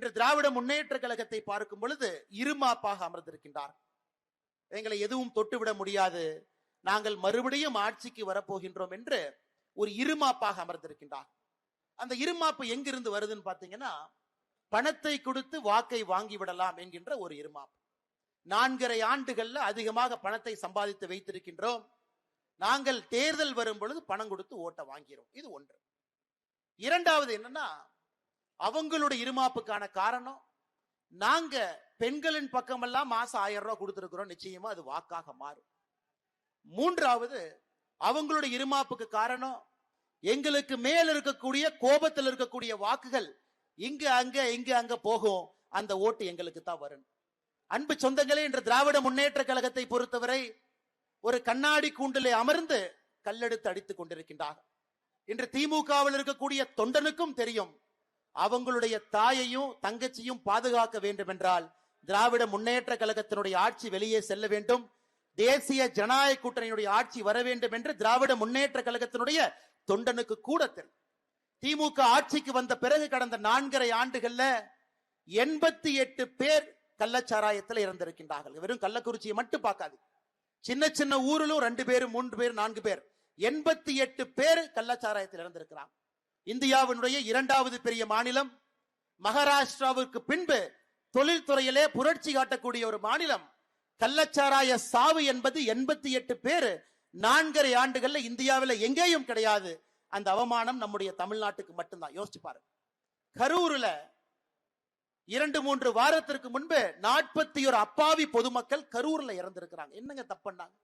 இன்று திராவிட முன்னேற்ற கழகத்தை பார்க்கும் பொழுது இருமாப்பாக அமர்ந்திருக்கின்றார். எங்களை எதுவும் தொட்டுவிட முடியாது. நாங்கள் மறுபடியும் ஆட்சிக்கு வரப்போகின்றோம் என்று ஒரு இருமாப்பாக அமர்ந்திருக்கின்றார். அந்த இருமாப்பு எங்கிருந்து வருதுன்னு பாத்தீங்கன்னா பணத்தை கொடுத்து வாக்கை வாங்கி விடலாம் என்கின்ற ஒரு இருமாப்பு. நான்கரை ஆண்டுகள்ல அதிகமாக பணத்தை சம்பாதித்து வைத்திருக்கின்றோம். நாங்கள் தேர்தல் வரும் பொழுது பணம் கொடுத்து ஓட்ட வாங்கிறோம். இது ஒன்று. இரண்டாவது என்னன்னா அவங்களுடைய இருமாப்புக்கான காரணம் நாங்க பெண்களின் பக்கமெல்லாம் மாசம் ஆயிரம் ரூபாய் கொடுத்துருக்குறோம் நிச்சயமா அது வாக்காக மாறும். மூன்றாவது அவங்களுடைய இருமாப்புக்கு காரணம் எங்களுக்கு மேல் இருக்கக்கூடிய கோபத்தில் இருக்கக்கூடிய வாக்குகள் இங்க அங்க இங்க அங்க போகும் அந்த ஓட்டு எங்களுக்கு தான் வரும். அன்பு சொந்தங்களே என்ற திராவிட முன்னேற்ற கழகத்தை பொறுத்தவரை ஒரு கண்ணாடி கூண்டிலே அமர்ந்து கல்லெடுத்து அடித்துக் கொண்டிருக்கின்றார் இன்று திமுகவில் இருக்கக்கூடிய தொண்டனுக்கும் தெரியும் அவங்களுடைய தாயையும் தங்கச்சியும் பாதுகாக்க வேண்டும் என்றால் திராவிட முன்னேற்ற கழகத்தினுடைய ஆட்சி வெளியே செல்ல வேண்டும். தேசிய ஜனநாயக கூட்டணியினுடைய ஆட்சி வர வேண்டும் என்று திராவிட முன்னேற்ற கழகத்தினுடைய தொண்டனுக்கு கூட தெரியும். திமுக ஆட்சிக்கு வந்த பிறகு கடந்த நான்கரை ஆண்டுகள்ல எண்பத்தி எட்டு பேர் கள்ளச்சாராயத்தில் இறந்திருக்கின்றார்கள். வெறும் கள்ளக்குறிச்சியை மட்டும் பார்க்காது. சின்ன சின்ன ஊரிலும் ரெண்டு பேர் மூன்று பேர் நான்கு பேர். எண்பத்தி எட்டு பேர் கள்ளச்சாராயத்தில் இறந்திருக்கிறாங்க. இந்தியாவினுடைய இரண்டாவது பெரிய மாநிலம் மகாராஷ்டிராவிற்கு பின்பு தொழில்துறையிலே புரட்சி காட்டக்கூடிய ஒரு மாநிலம் கள்ளச்சாராய சாவு என்பது எண்பத்தி எட்டு பேர் நான்கரை ஆண்டுகள்ல இந்தியாவில் எங்கேயும் கிடையாது. அந்த அவமானம் நம்முடைய தமிழ்நாட்டுக்கு மட்டும்தான். யோசிச்சு பாருங்க. கரூர்ல இரண்டு மூன்று வாரத்திற்கு முன்பு நாற்பத்தி ஒரு அப்பாவி பொதுமக்கள் கரூர்ல இறந்திருக்கிறாங்க. என்னங்க தப்புன்னாங்க?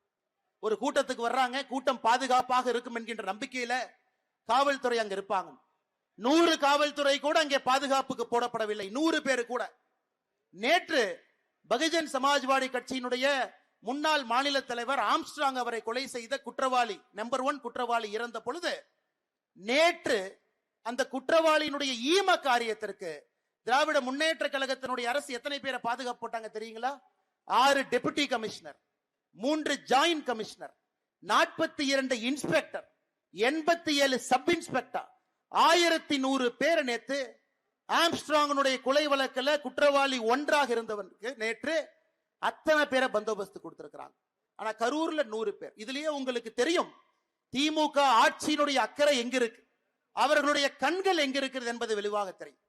ஒரு கூட்டத்துக்கு வர்றாங்க கூட்டம் பாதுகாப்பாக இருக்கும் என்கின்ற நம்பிக்கையில காவல்துறை அங்க இருப்பாங்க. நூறு காவல்துறை கூட அங்கே பாதுகாப்புக்கு போடப்படவில்லை. நூறு பேர் கூட. நேற்று பகுஜன் சமாஜ்வாடி கட்சியினுடைய முன்னாள் மாநில தலைவர் ஆம்ஸ்ட்ராங் அவரை கொலை செய்த குற்றவாளி நம்பர் ஒன் குற்றவாளி இறந்த பொழுது நேற்று அந்த குற்றவாளியினுடைய ஈம காரியத்திற்கு திராவிட முன்னேற்ற கழகத்தினுடைய அரசு எத்தனை பேரை பாதுகாப்பு போட்டாங்க தெரியுங்களா? ஆறு டெபுட்டி கமிஷனர் மூன்று ஜாயின்ட் கமிஷனர் நாற்பத்தி இரண்டு இன்ஸ்பெக்டர் எண்பத்தி ஏழு சப் இன்ஸ்பெக்டர் ஆயிரத்தி நூறு பேரை நேற்று ஆம்ஸ்ட்ராங்கனுடைய கொலை வழக்குல குற்றவாளி ஒன்றாக இருந்தவனுக்கு நேற்று அத்தனை பேரை பந்தோபஸ்து கொடுத்திருக்கிறாங்க. ஆனா கரூர்ல நூறு பேர். இதுலயே உங்களுக்கு தெரியும் திமுக ஆட்சியினுடைய அக்கறை எங்க இருக்கு அவர்களுடைய கண்கள் எங்க இருக்கிறது என்பது வெளிவாக தெரியும்.